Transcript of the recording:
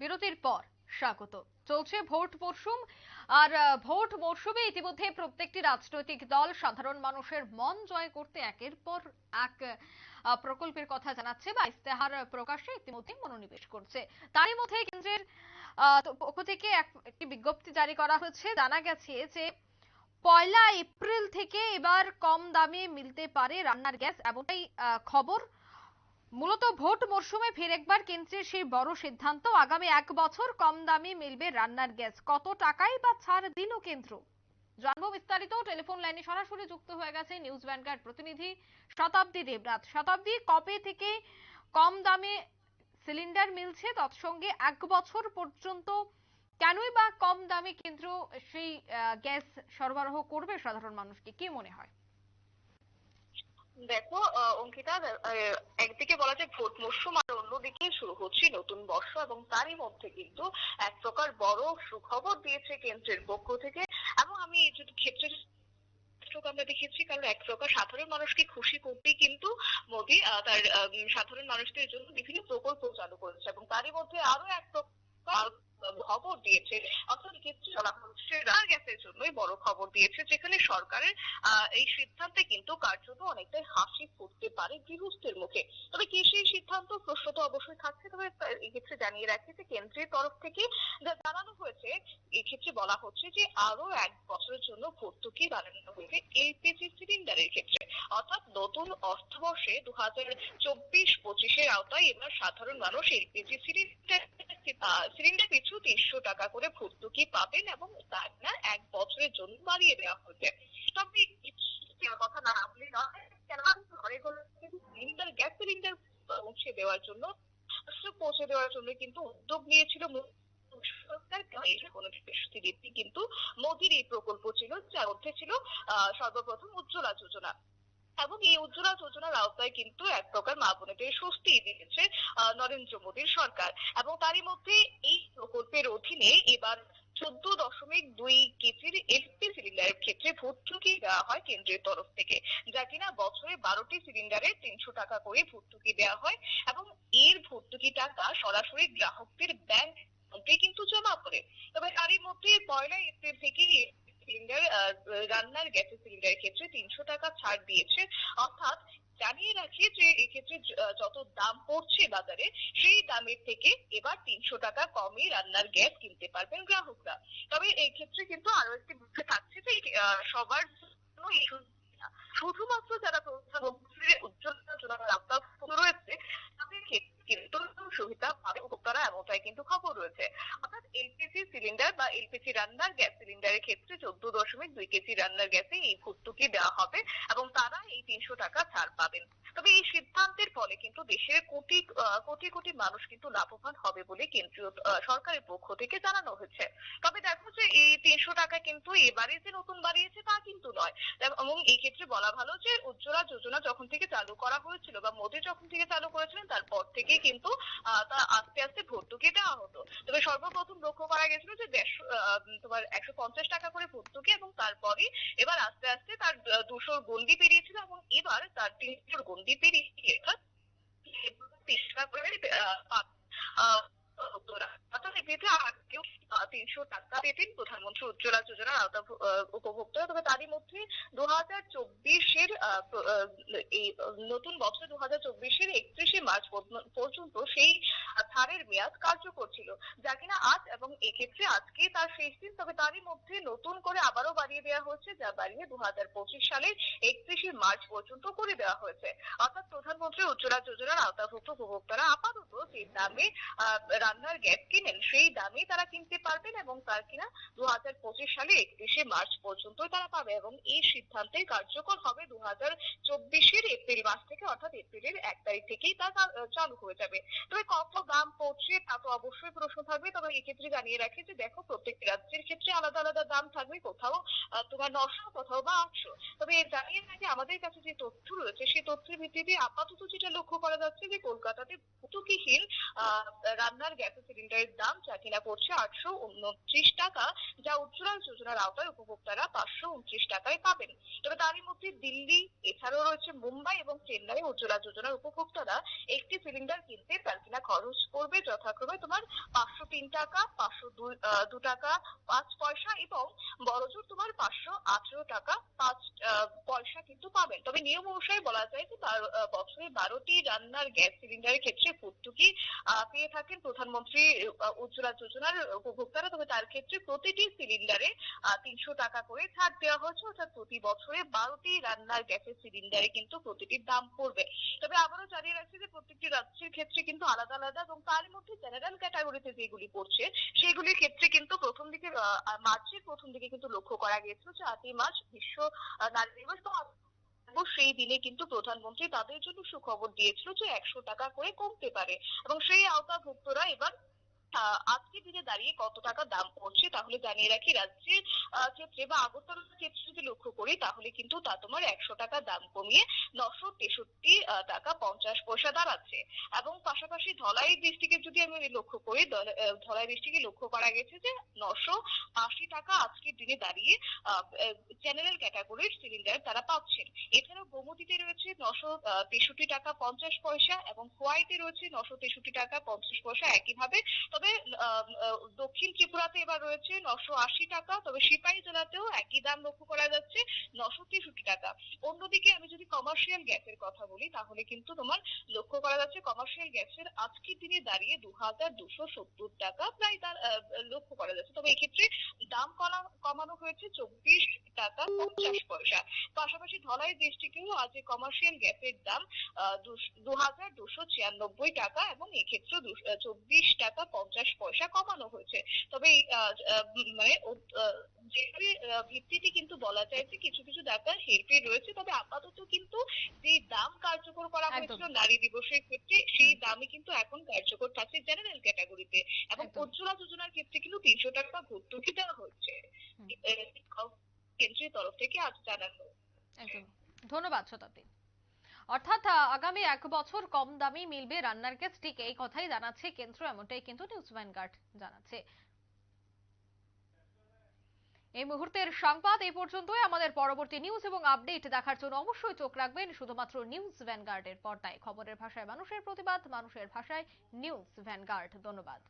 বিরতির পর স্বাগত। চলছে ভোট মরশুম, আর ভোট মরশুমে ইতিমধ্যে প্রত্যেকটি রাজনৈতিক দল সাধারণ মানুষের মন জয় করতে একের পর এক প্রকল্পের কথা জানাচ্ছে বা ইস্তেহার প্রকাশে ইতিমধ্যে মনোনিবেশ করছে। তারই মধ্যে কেন্দ্রের পক্ষ থেকে একটি বিজ্ঞপ্তি জারি করা হয়েছে। জানা গেছে যে, পয়লা এপ্রিল থেকে এবার কম দামে মিলতে পারে রান্নার গ্যাস, এমনটাই খবর মূলত ভোট মরশুমে ফের একবার কেন্দ্রের সেই বড় সিদ্ধান্ত। আগামী এক বছর কম দামে মিলবে রান্নার গ্যাস। কত টাকায় বা ছাড় দিল কেন্দ্র? জানব বিস্তারিত। টেলিফোন লাইনে সরাসরি যুক্ত হয়ে গেছে নিউজ ভ্যানগার্ড প্রতিনিধি শতাব্দী দেবরাত শতাব্দী, কবে থেকে কম দামে সিলিন্ডার মিলছে? তৎসঙ্গে এক বছর পর্যন্ত কেনই বা কম দামে কেন্দ্র সেই গ্যাস সরবরাহ করবে সাধারণ মানুষকে? কি মনে হয়? দেখো অঙ্কিতা একদিকে বলা যায় ভোট মরশুম আর অন্যদিকে শুরু হচ্ছে নতুন বর্ষ এবং তারই মধ্যে কিন্তু এক প্রকার বড় সুখবর দিয়েছে কেন্দ্রের পক্ষ থেকে। এবং আমি এই ক্ষেত্রে আমরা দেখেছি, কারণ এক প্রকার সাধারণ মানুষকে খুশি করতেই কিন্তু মোদি তার সাধারণ মানুষদের জন্য বিভিন্ন প্রকল্প চালু করেছে এবং তারই মধ্যে আরও এক প্রকার খবর দিয়েছে। অর্থাৎ ক্ষেত্রে বলা হচ্ছে রান্নার গ্যাসের জন্যই বড় খবর দিয়েছে, যেখানে সরকারের এই সিদ্ধান্তে কিন্তু কার্যত অনেকটাই হাসি ফুটতে পারে গৃহস্থের মুখে। তবে কি সেই সিদ্ধান্ত? প্রশ্ন তো অবশ্যই থাকছে। তবে এক্ষেত্রে জানিয়ে রাখি যে কেন্দ্রের তরফ থেকে জানানো হয়েছে, এক্ষেত্রে বলা হচ্ছে যে আরও এক বছরের জন্য ভর্তুকি বাড়ানো হয়েছে এলপিজি সিলিন্ডারের ক্ষেত্রে। অর্থাৎ নতুন অর্থবর্ষে দু হাজার চব্বিশ পঁচিশের আওতায় এবার সাধারণ মানুষ এলপিজি সিলিন্ডার সিলিন্ডার পিছু তিনশো টাকা করে ভর্তুকি পাবেন এবং তা না এক বছরের জন্য বাড়িয়ে দেওয়া হচ্ছে তবে কথা না বলে নয় কেননা ঘরে ঘরে সিলিন্ডার, গ্যাস সিলিন্ডার পৌঁছে দেওয়ার জন্য পৌঁছে দেওয়ার জন্য কিন্তু উদ্যোগ নিয়েছিল কিন্তু মোদির এই প্রকল্প ছিল, যার মধ্যে ছিল সর্বপ্রথম উজ্জ্বলা যোজনা। এবং এই উজ্জ্বলা যোজনার আওতায় কিন্তু এক প্রকার মা বোনেদের স্বস্তি দিয়েছে নরেন্দ্র মোদীর সরকার। এবং তারই মধ্যে এই প্রকল্পের অধীনে এবার চোদ্দ দশমিক দুই কেজির এলপি সিলিন্ডারের ক্ষেত্রে ভর্তুকি দেওয়া হয় কেন্দ্রের তরফ থেকে, যা কিনা বছরে বারোটি সিলিন্ডারে তিনশো টাকা করে ভর্তুকি দেওয়া হয় এবং এর ভর্তুকি টাকা সরাসরি গ্রাহকদের ব্যাংক কিন্তু জমা করে তবে তারই মধ্যে পয়লা এপ্রিল থেকে সিলিন্ডার রান্নার গ্যাসের সিলিন্ডারের ক্ষেত্রে তিনশো টাকা ছাড় দিয়েছে। অর্থাৎ জানিয়ে রাখি যে এক্ষেত্রে যত দাম পড়ছে বাজারে, সেই দামের থেকে এবার তিনশো টাকা কমে রান্নার গ্যাস কিনতে পারবেন গ্রাহকরা। তবে এই ক্ষেত্রে কিন্তু আরও একটি বিষয় থাকছে যে সবার জন্য এই শুধুমাত্র যারা প্রধানমন্ত্রীর উজ্জ্বল যোজনার আওতায় রয়েছে, তাদের ক্ষেত্রে কিন্তু সুবিধা পাবে উপভোক্তারা এমনটাই কিন্তু খবর রয়েছে। সিলিন্ডার বা এলপিজি রান্নার গ্যাস সিলিন্ডারের ক্ষেত্রে চোদ্দ দশমিক দুই কেজি রান্নার গ্যাসে এই ভর্তুকি দেওয়া হবে এবং তারা এই তিনশো টাকা ছাড় পাবেন। তবে এই সিদ্ধান্তের ফলে কিন্তু দেশের কোটি কোটি কোটি মানুষ কিন্তু লাভবান হবে বলে কেন্দ্রীয় সরকারের পক্ষ থেকে জানানো হয়েছে। তবে দেখো যে এই তিনশো টাকা কিন্তু এবারে যে নতুন বাড়িয়েছে তা কিন্তু নয়। এবং এই ক্ষেত্রে বলা ভালো যে উজ্জ্বলা যোজনা যখন থেকে চালু করা হয়েছিল বা মোদী যখন থেকে চালু করেছিলেন, তারপর থেকে কিন্তু তা আস্তে আস্তে ভর্তুকি দেওয়া হতো। তবে সর্বপ্রথম লক্ষ্য করা গেছিল যে দেড়শো তোমার একশো পঞ্চাশ টাকা করে ভর্তুকি এবং তারপরে এবার আস্তে আস্তে তার দুশোর গন্ডি পেরিয়েছিল এবং এবার তার তিনশোর গন্ডি পেরিয়ে এক্ষেত্রে আগেও তিনশো টাকা পেতেন প্রধানমন্ত্রী উজ্জ্বলা যোজনার আওতা উপভোক্তা। তবে তারই মধ্যে দু হাজার চব্বিশের এই নতুন বছর দু হাজার চব্বিশের একত্রিশে মার্চ পর্যন্ত সেই ছাড়ের মেয়াদ কার্যকর ছিল, যা কিনা আজ এবং এক্ষেত্রে আজকে তার শেষ দিন। তবে তারই মধ্যে নতুন করে আবারও বাড়িয়ে দেওয়া হচ্ছে যা বাড়িয়ে দু হাজার পঁচিশ সালের একত্রিশে মার্চ পর্যন্ত করে দেওয়া হয়েছে। অর্থাৎ প্রধানমন্ত্রী উজ্জ্বলা যোজনার আওতাভুক্ত উপভোক্তারা আপাতত যে দামে রান্নার গ্যাস কিনেন, সেই দামে তারা কিনতে পারবেন এবং তার কিনা দু হাজার পঁচিশ সালে একত্রিশে মার্চ পর্যন্ত তারা পাবে এবং এই সিদ্ধান্তে কার্যকর হবে দু হাজার চব্বিশের এপ্রিল মাস থেকে, অর্থাৎ এপ্রিলের এক তারিখ থেকেই তা চালু হয়ে যাবে। তবে কত দাম পড়ছে তা তো অবশ্যই প্রশ্ন থাকবে। তবে এক্ষেত্রে জানিয়ে রাখি যে দেখো প্রত্যেক রাজ্যের ক্ষেত্রে আলাদা আলাদা দাম থাকবে। কোথাও তোমার নশো কোথাও বা আটশো। তবে জানিয়ে রাখি আমাদের কাছে যে তথ্য রয়েছে সেই তথ্যের ভিত্তিতে আপাতত যেটা লক্ষ্য করা যাচ্ছে যে কলকাতাতে ভর্তুকিহীন আহ, রান্নার গ্যাস সিলিন্ডারের দাম যা কিনা পড়ছে আটশো উনত্রিশ টাকা যা উজ্জ্বলা যোজনার আওতায় উপভোক্তারা পাঁচশো উনত্রিশ টাকায় পাবেন। তবে তারই মধ্যে দিল্লি এছাড়াও রয়েছে মুম্বাই এবং চেন্নাই উজ্জ্বলা যোজনার উপভোক্তারা একটি সিলিন্ডার কিনতে তার কিনা খরচ পড়বে যথাক্রমে তোমার পাঁচশো তিন টাকা, পাঁচশো দু টাকা, পাঁচ পয়সা এবং বড়জোর তোমার পাঁচশো আঠেরো টাকা, পাঁচ পয়সা কিন্তু পাবেন। তবে নিয়ম অনুসারে বলা যায় যে বছরে বারোটি রান্নার গ্যাস সিলিন্ডারের ক্ষেত্রে ভর্তুকি পেয়ে থাকেন প্রধানমন্ত্রী উজ্জ্বলা যোজনার উপভোক্তারা, তবে তার ক্ষেত্রে প্রতিটি সিলিন্ডারে তিনশো টাকা করে ছাড় দেওয়া হয়েছে, অর্থাৎ প্রতি বছরে বারোটি রান্নার গ্যাসের সিলিন্ডারে কিন্তু প্রতিটির দাম পড়বে। তবে আবারও জানিয়ে রাখছি যে প্রত্যেকটি রাজ্যের ক্ষেত্রে কিন্তু আলাদা আলাদা এবং তার মধ্যে জেনারেল ক্যাটাগরিতে যেগুলি পড়ছে, সেগুলির ক্ষেত্রে কিন্তু প্রথম দিকে মার্চের প্রথম দিকে কিন্তু লক্ষ্য করা গিয়েছিল যে আটই মার্চ বিশ্ব নারী দিবস। এবং সেই দিনে কিন্তু প্রধানমন্ত্রী তাদের জন্য সুখবর দিয়েছিল যে একশো টাকা করে কমতে পারে। এবং সেই আওতাভুক্তরা এবার আজকের দিনে দাঁড়িয়ে কত টাকা দাম পড়ছে তাহলে জানিয়ে রাখি রাজ্যের ক্ষেত্রে বা আগরতলার ক্ষেত্রে যদি লক্ষ্য করি তাহলে কিন্তু তা তোমার একশো টাকা দাম কমিয়ে নশো তেষট্টি টাকা পঞ্চাশ পয়সা দাঁড়াচ্ছে। এবং পাশাপাশি ধলাই ডিস্ট্রিক্টে যদি আমি লক্ষ্য করি ধলাই ডিস্ট্রিক্টে লক্ষ্য করা গেছে যে নশো আশি টাকা আজকের দিনে দাঁড়িয়ে জেনারেল ক্যাটাগরির সিলিন্ডার তারা পাচ্ছেন। এছাড়াও গোমতীতে রয়েছে নশো তেষট্টি টাকা পঞ্চাশ পয়সা এবং হোয়াইটে রয়েছে নশো তেষট্টি টাকা পঞ্চাশ পয়সা একইভাবে। তবে দক্ষিণ ত্রিপুরাতে এবার রয়েছে নশো আশি টাকা, তবে সিপাহী জেলাতেও একই দাম লক্ষ্য করা যাচ্ছে, নশো তেষট্টি টাকা। অন্যদিকে আমি যদি কমার্শিয়াল গ্যাসের কথা বলি, তাহলে কিন্তু তোমার লক্ষ্য করা যাচ্ছে কমার্শিয়াল গ্যাসের আজকের দিনে দাঁড়িয়ে দু হাজার দুশো সত্তর টাকা প্রায় তার লক্ষ্য করা যাচ্ছে। তবে এক্ষেত্রে দাম কমানো হয়েছে চব্বিশ টাকা পঞ্চাশ পয়সা। পাশাপাশি ধলাই ডিস্ট্রিক্টেও আজ কমার্শিয়াল গ্যাসের দাম দু হাজার দুশো ছিয়ানব্বই টাকা এবং এক্ষেত্রে চব্বিশ টাকা পঞ্চাশ পয়সা কমানো হয়েছে। তবে মানে যেভাবে ভিত্তিতে কিন্তু বলা যায় যে কিছু কিছু টাকা হেরফের রয়েছে। তবে আপাতত কিন্তু যে দাম কার্যকর করা হয়েছিল নারী দিবসের ক্ষেত্রে সেই দামই কিন্তু এখন কার্যকর থাকছে জেনারেল ক্যাটাগরিতে এবং উজ্জ্বলা যোজনার ক্ষেত্রে কিন্তু তিনশো টাকা ভর্তুকি দেওয়া হচ্ছে কেন্দ্রের তরফ থেকে আজ জানানো ধন্যবাদ শতাব্দী অর্থাৎ আগামী এক বছর কম মিলবে রান্নার গ্যাস ঠিক এই কথাই জানাচ্ছে কেন্দ্র, এমনটাই কিন্তু নিউজ ভ্যানগার্ড জানাচ্ছে। এই মুহূর্তের সংবাদ এই পর্যন্তই। আমাদের পরবর্তী নিউজ এবং আপডেট দেখার জন্য অবশ্যই চোখ রাখবেন শুধুমাত্র নিউজ ভ্যানগার্ডের পর্দায়। খবরের ভাষায় মানুষের প্রতিবাদ, মানুষের ভাষায় নিউজ ভ্যানগার্ড ধন্যবাদ।